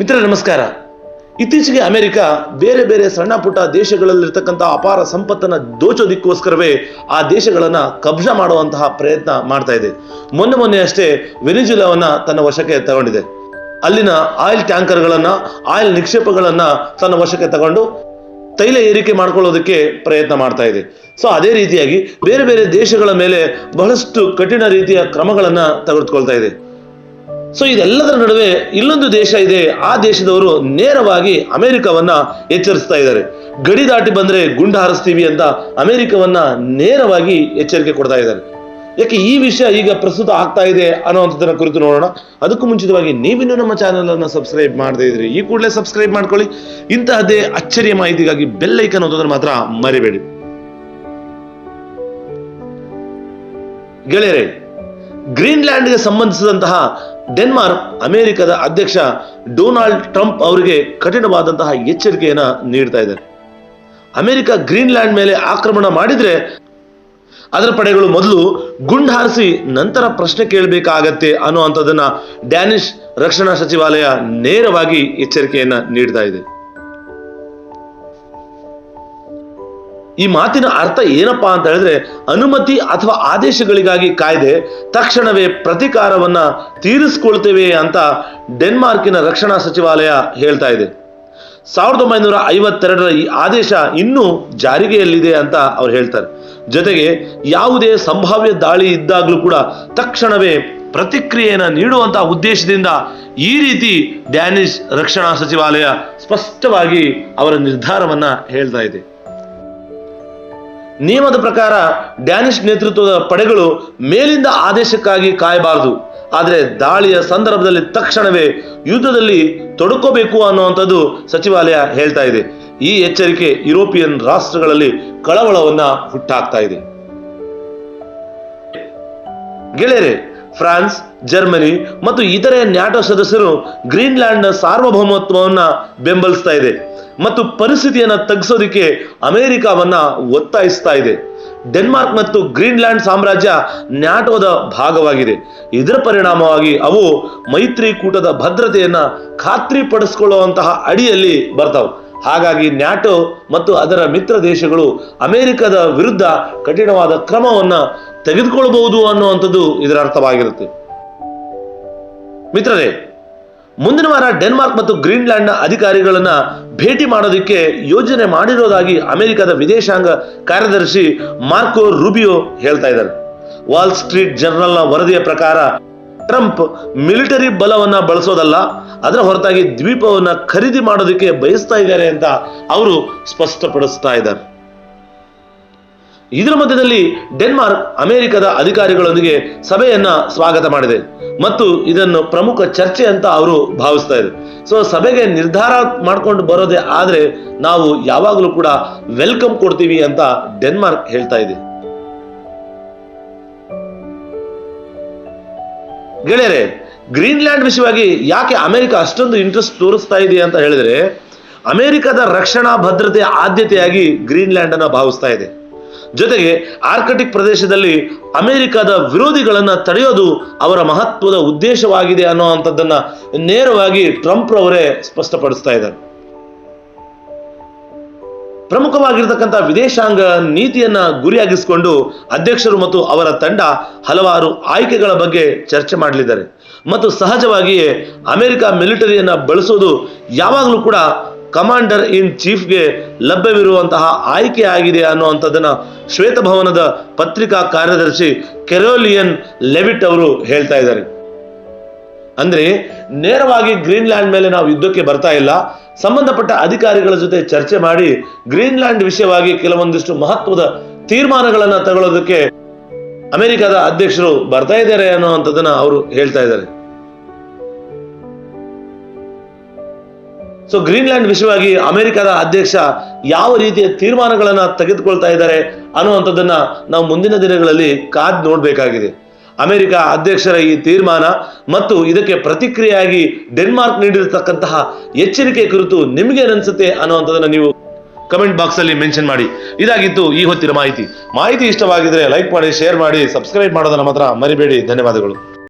ಮಿತ್ರ ನಮಸ್ಕಾರ. ಇತ್ತೀಚೆಗೆ ಅಮೆರಿಕ ಬೇರೆ ಬೇರೆ ಸಣ್ಣ ಪುಟ್ಟ ದೇಶಗಳಲ್ಲಿರ್ತಕ್ಕಂಥ ಅಪಾರ ಸಂಪತ್ತನ್ನ ದೋಚೋದಿಕ್ಕೋಸ್ಕರವೇ ಆ ದೇಶಗಳನ್ನ ಕಬ್ಜ ಮಾಡುವಂತಹ ಪ್ರಯತ್ನ ಮಾಡ್ತಾ ಇದೆ. ಮೊನ್ನೆ ಮೊನ್ನೆ ಅಷ್ಟೇ ವೆನಿಜುಲಾವನ್ನ ತನ್ನ ವಶಕ್ಕೆ ತಗೊಂಡಿದೆ. ಅಲ್ಲಿನ ಆಯಿಲ್ ಟ್ಯಾಂಕರ್ಗಳನ್ನ, ಆಯಿಲ್ ನಿಕ್ಷೇಪಗಳನ್ನ ತನ್ನ ವಶಕ್ಕೆ ತಗೊಂಡು ತೈಲ ಏರಿಕೆ ಮಾಡ್ಕೊಳ್ಳೋದಕ್ಕೆ ಪ್ರಯತ್ನ ಮಾಡ್ತಾ ಇದೆ. ಸೊ, ಅದೇ ರೀತಿಯಾಗಿ ಬೇರೆ ಬೇರೆ ದೇಶಗಳ ಮೇಲೆ ಬಹಳಷ್ಟು ಕಠಿಣ ರೀತಿಯ ಕ್ರಮಗಳನ್ನ ತೆಗೆದುಕೊಳ್ತಾ ಇದೆ. ಸೊ ಇದೆಲ್ಲದರ ನಡುವೆ ಇಲ್ಲೊಂದು ದೇಶ ಇದೆ. ಆ ದೇಶದವರು ನೇರವಾಗಿ ಅಮೆರಿಕವನ್ನ ಎಚ್ಚರಿಸ್ತಾ ಇದ್ದಾರೆ. ಗಡಿ ದಾಟಿ ಬಂದ್ರೆ ಗುಂಡ ಹಾರಿಸ್ತೀವಿ ಅಂತ ಅಮೆರಿಕವನ್ನ ನೇರವಾಗಿ ಎಚ್ಚರಿಕೆ ಕೊಡ್ತಾ ಇದ್ದಾರೆ. ಯಾಕೆ ಈ ವಿಷಯ ಈಗ ಪ್ರಸ್ತುತ ಆಗ್ತಾ ಇದೆ ಅನ್ನೋಂಥದ್ದನ್ನ ಕುರಿತು ನೋಡೋಣ. ಅದಕ್ಕೂ ಮುಂಚಿತವಾಗಿ ನೀವಿನ್ನೂ ನಮ್ಮ ಚಾನೆಲ್ ಅನ್ನು ಸಬ್ಸ್ಕ್ರೈಬ್ ಮಾಡದೇ ಇದ್ರಿ, ಈ ಕೂಡಲೇ ಸಬ್ಸ್ಕ್ರೈಬ್ ಮಾಡ್ಕೊಳ್ಳಿ. ಇಂತಹದ್ದೇ ಅಚ್ಚರಿಯ ಮಾಹಿತಿಗಾಗಿ ಬೆಲ್ ಐಕನ್ ಓದೋದನ್ನ ಮಾತ್ರ ಮರಿಬೇಡಿ. ಗೆಳೆಯರೇ, ಗ್ರೀನ್ಲ್ಯಾಂಡ್ಗೆ ಸಂಬಂಧಿಸಿದಂತಹ ಡೆನ್ಮಾರ್ಕ್ ಅಮೆರಿಕದ ಅಧ್ಯಕ್ಷ ಡೊನಾಲ್ಡ್ ಟ್ರಂಪ್ ಅವರಿಗೆ ಕಠಿಣವಾದಂತಹ ಎಚ್ಚರಿಕೆಯನ್ನು ನೀಡ್ತಾ ಇದ್ದಾರೆ. ಅಮೆರಿಕ ಗ್ರೀನ್ಲ್ಯಾಂಡ್ ಮೇಲೆ ಆಕ್ರಮಣ ಮಾಡಿದ್ರೆ ಅದರ ಪಡೆಗಳು ಮೊದಲು ಗುಂಡು ಹಾರಿಸಿ ನಂತರ ಪ್ರಶ್ನೆ ಕೇಳಬೇಕಾಗತ್ತೆ ಅನ್ನುವಂಥದ್ದನ್ನ ಡ್ಯಾನಿಶ್ ರಕ್ಷಣಾ ಸಚಿವಾಲಯ ನೇರವಾಗಿ ಎಚ್ಚರಿಕೆಯನ್ನ ನೀಡ್ತಾ ಇದೆ. ಈ ಮಾತಿನ ಅರ್ಥ ಏನಪ್ಪಾ ಅಂತ ಹೇಳಿದ್ರೆ ಅನುಮತಿ ಅಥವಾ ಆದೇಶಗಳಿಗಾಗಿ ಕಾಯ್ದೆ ತಕ್ಷಣವೇ ಪ್ರತಿಕಾರವನ್ನ ತೀರಿಸಿಕೊಳ್ತೇವೆ ಅಂತ ಡೆನ್ಮಾರ್ಕಿನ ರಕ್ಷಣಾ ಸಚಿವಾಲಯ ಹೇಳ್ತಾ ಇದೆ. ಸಾವಿರದ ಒಂಬೈನೂರ ಐವತ್ತೆರಡರ ಈ ಆದೇಶ ಇನ್ನೂ ಜಾರಿಗೆಯಲ್ಲಿದೆ ಅಂತ ಅವ್ರು ಹೇಳ್ತಾರೆ. ಜೊತೆಗೆ ಯಾವುದೇ ಸಂಭಾವ್ಯ ದಾಳಿ ಇದ್ದಾಗಲೂ ಕೂಡ ತಕ್ಷಣವೇ ಪ್ರತಿಕ್ರಿಯೆಯನ್ನು ನೀಡುವಂತಹ ಉದ್ದೇಶದಿಂದ ಈ ರೀತಿ ಡ್ಯಾನಿಶ್ ರಕ್ಷಣಾ ಸಚಿವಾಲಯ ಸ್ಪಷ್ಟವಾಗಿ ಅವರ ನಿರ್ಧಾರವನ್ನ ಹೇಳ್ತಾ ಇದೆ. ನಿಯಮದ ಪ್ರಕಾರ ಡ್ಯಾನಿಶ್ ನೇತೃತ್ವದ ಪಡೆಗಳು ಮೇಲಿಂದ ಆದೇಶಕ್ಕಾಗಿ ಕಾಯಬಾರದು. ಆದರೆ ದಾಳಿಯ ಸಂದರ್ಭದಲ್ಲಿ ತಕ್ಷಣವೇ ಯುದ್ಧದಲ್ಲಿ ತೊಡಕೋಬೇಕು ಅನ್ನುವಂಥದ್ದು ಸಚಿವಾಲಯ ಹೇಳ್ತಾ ಇದೆ. ಈ ಎಚ್ಚರಿಕೆ ಯುರೋಪಿಯನ್ ರಾಷ್ಟ್ರಗಳಲ್ಲಿ ಕಳವಳವನ್ನ ಹುಟ್ಟಾಕ್ತಾ ಇದೆ. ಗೆಳೆಯರೆ, ಫ್ರಾನ್ಸ್, ಜರ್ಮನಿ ಮತ್ತು ಇತರೆ ನ್ಯಾಟೋ ಸದಸ್ಯರು ಗ್ರೀನ್ಲ್ಯಾಂಡ್ನ ಸಾರ್ವಭೌಮತ್ವವನ್ನ ಬೆಂಬಲಿಸ್ತಾ ಇದೆ. ಮತ್ತು ಪರಿಸ್ಥಿತಿಯನ್ನು ತಗ್ಗಿಸೋದಕ್ಕೆ ಅಮೆರಿಕವನ್ನ ಒತ್ತಾಯಿಸ್ತಾ ಇದೆ. ಡೆನ್ಮಾರ್ಕ್ ಮತ್ತು ಗ್ರೀನ್ಲ್ಯಾಂಡ್ ಸಾಮ್ರಾಜ್ಯ ನ್ಯಾಟೋದ ಭಾಗವಾಗಿದೆ. ಇದರ ಪರಿಣಾಮವಾಗಿ ಅವು ಮೈತ್ರಿಕೂಟದ ಭದ್ರತೆಯನ್ನ ಖಾತ್ರಿಪಡಿಸಿಕೊಳ್ಳುವಂತಹ ಅಡಿಯಲ್ಲಿ ಬರ್ತಾವೆ. ಹಾಗಾಗಿ ನ್ಯಾಟೋ ಮತ್ತು ಅದರ ಮಿತ್ರ ದೇಶಗಳು ಅಮೆರಿಕದ ವಿರುದ್ಧ ಕಠಿಣವಾದ ಕ್ರಮವನ್ನ ತೆಗೆದುಕೊಳ್ಳಬಹುದು ಅನ್ನುವಂಥದ್ದು ಇದರ ಅರ್ಥವಾಗಿರುತ್ತೆ. ಮಿತ್ರರೇ, ಮುಂದಿನ ವಾರ ಡೆನ್ಮಾರ್ಕ್ ಮತ್ತು ಗ್ರೀನ್ಲ್ಯಾಂಡ್ನ ಅಧಿಕಾರಿಗಳನ್ನ ಭೇಟಿ ಮಾಡೋದಕ್ಕೆ ಯೋಜನೆ ಮಾಡಿರೋದಾಗಿ ಅಮೆರಿಕದ ವಿದೇಶಾಂಗ ಕಾರ್ಯದರ್ಶಿ ಮಾರ್ಕೋ ರುಬಿಯೋ ಹೇಳ್ತಾ ಇದ್ದಾರೆ. ವಾಲ್ ಸ್ಟ್ರೀಟ್ ಜರ್ನಲ್ನ ವರದಿಯ ಪ್ರಕಾರ, ಟ್ರಂಪ್ ಮಿಲಿಟರಿ ಬಲವನ್ನ ಬಳಸೋದಲ್ಲ, ಅದರ ಹೊರತಾಗಿ ದ್ವೀಪವನ್ನ ಖರೀದಿ ಮಾಡೋದಕ್ಕೆ ಬಯಸ್ತಾ ಇದ್ದಾರೆ ಅಂತ ಅವರು ಸ್ಪಷ್ಟಪಡಿಸ್ತಾ ಇದ್ದಾರೆ. ಇದರ ಮಧ್ಯದಲ್ಲಿ ಡೆನ್ಮಾರ್ಕ್ ಅಮೆರಿಕದ ಅಧಿಕಾರಿಗಳೊಂದಿಗೆ ಸಭೆಯನ್ನ ಸ್ವಾಗತ ಮಾಡಿದೆ. ಮತ್ತು ಇದನ್ನು ಪ್ರಮುಖ ಚರ್ಚೆ ಅಂತ ಅವರು ಭಾವಿಸ್ತಾ ಇದ್ದಾರೆ ಸೊ ಸಭೆಗೆ ನಿರ್ಧಾರ ಮಾಡ್ಕೊಂಡು ಬರೋದೇ ಆದ್ರೆ ನಾವು ಯಾವಾಗಲೂ ಕೂಡ ವೆಲ್ಕಮ್ ಕೊಡ್ತೀವಿ ಅಂತ ಡೆನ್ಮಾರ್ಕ್ ಹೇಳ್ತಾ ಇದೆ. ಗೆಳೆಯರೆ, ಗ್ರೀನ್ಲ್ಯಾಂಡ್ ವಿಷಯವಾಗಿ ಯಾಕೆ ಅಮೆರಿಕ ಅಷ್ಟೊಂದು ಇಂಟ್ರೆಸ್ಟ್ ತೋರಿಸ್ತಾ ಇದೆ ಅಂತ ಹೇಳಿದ್ರೆ, ಅಮೆರಿಕದ ರಕ್ಷಣಾ ಭದ್ರತೆ ಆದ್ಯತೆಯಾಗಿ ಗ್ರೀನ್ಲ್ಯಾಂಡ್ ಅನ್ನ ಭಾವಿಸ್ತಾ ಇದೆ. ಜೊತೆಗೆ ಆರ್ಕಟಿಕ್ ಪ್ರದೇಶದಲ್ಲಿ ಅಮೆರಿಕದ ವಿರೋಧಿಗಳನ್ನ ತಡೆಯೋದು ಅವರ ಮಹತ್ವದ ಉದ್ದೇಶವಾಗಿದೆ ಅನ್ನೋವಂಥದ್ದನ್ನ ನೇರವಾಗಿ ಟ್ರಂಪ್ ರವರೇ ಸ್ಪಷ್ಟಪಡಿಸ್ತಾ ಇದ್ದಾರೆ. ಪ್ರಮುಖವಾಗಿರ್ತಕ್ಕಂಥ ವಿದೇಶಾಂಗ ನೀತಿಯನ್ನ ಗುರಿಯಾಗಿಸಿಕೊಂಡು ಅಧ್ಯಕ್ಷರು ಮತ್ತು ಅವರ ತಂಡ ಹಲವಾರು ಆಯ್ಕೆಗಳ ಬಗ್ಗೆ ಚರ್ಚೆ ಮಾಡಲಿದ್ದಾರೆ. ಮತ್ತು ಸಹಜವಾಗಿಯೇ ಅಮೆರಿಕ ಮಿಲಿಟರಿಯನ್ನ ಬಳಸೋದು ಯಾವಾಗಲೂ ಕೂಡ ಕಮಾಂಡರ್ ಇನ್ ಚೀಫ್ಗೆ ಲಭ್ಯವಿರುವಂತಹ ಆಯ್ಕೆ ಆಗಿದೆ ಅನ್ನುವಂಥದ್ದನ್ನ ಶ್ವೇತಭವನದ ಪತ್ರಿಕಾ ಕಾರ್ಯದರ್ಶಿ ಕೆರೋಲಿಯನ್ ಲೆವಿಟ್ ಅವರು ಹೇಳ್ತಾ ಇದ್ದಾರೆ. ಅಂದ್ರೆ ನೇರವಾಗಿ ಗ್ರೀನ್ಲ್ಯಾಂಡ್ ಮೇಲೆ ನಾವು ಯುದ್ಧಕ್ಕೆ ಬರ್ತಾ ಇಲ್ಲ, ಸಂಬಂಧಪಟ್ಟ ಅಧಿಕಾರಿಗಳ ಜೊತೆ ಚರ್ಚೆ ಮಾಡಿ ಗ್ರೀನ್ಲ್ಯಾಂಡ್ ವಿಷಯವಾಗಿ ಕೆಲವೊಂದಿಷ್ಟು ಮಹತ್ವದ ತೀರ್ಮಾನಗಳನ್ನ ತಗೊಳ್ಳೋದಕ್ಕೆ ಅಮೆರಿಕದ ಅಧ್ಯಕ್ಷರು ಬರ್ತಾ ಇದ್ದಾರೆ ಅನ್ನುವಂಥದ್ದನ್ನ ಅವರು ಹೇಳ್ತಾ ಇದ್ದಾರೆ. ಸೊ ಗ್ರೀನ್ಲ್ಯಾಂಡ್ ವಿಷಯವಾಗಿ ಅಮೆರಿಕದ ಅಧ್ಯಕ್ಷ ಯಾವ ರೀತಿಯ ತೀರ್ಮಾನಗಳನ್ನ ತೆಗೆದುಕೊಳ್ತಾ ಇದ್ದಾರೆ ಅನ್ನುವಂಥದ್ದನ್ನ ನಾವು ಮುಂದಿನ ದಿನಗಳಲ್ಲಿ ಕಾದ್ ನೋಡಬೇಕಾಗಿದೆ. ಅಮೆರಿಕ ಅಧ್ಯಕ್ಷರ ಈ ತೀರ್ಮಾನ ಮತ್ತು ಇದಕ್ಕೆ ಪ್ರತಿಕ್ರಿಯೆಯಾಗಿ ಡೆನ್ಮಾರ್ಕ್ ನೀಡಿರತಕ್ಕಂತಹ ಎಚ್ಚರಿಕೆ ಕುರಿತು ನಿಮಗೆ ಅನಿಸುತ್ತೆ ಅನ್ನುವಂಥದ್ದನ್ನ ನೀವು ಕಮೆಂಟ್ ಬಾಕ್ಸ್ ಅಲ್ಲಿ ಮೆನ್ಷನ್ ಮಾಡಿ. ಇದಾಗಿತ್ತು ಈ ಹೊತ್ತಿನ ಮಾಹಿತಿ. ಮಾಹಿತಿ ಇಷ್ಟವಾಗಿದ್ರೆ ಲೈಕ್ ಮಾಡಿ, ಶೇರ್ ಮಾಡಿ, ಸಬ್ಸ್ಕ್ರೈಬ್ ಮಾಡೋದನ್ನ ಮಾತ್ರ ಮರಿಬೇಡಿ. ಧನ್ಯವಾದಗಳು.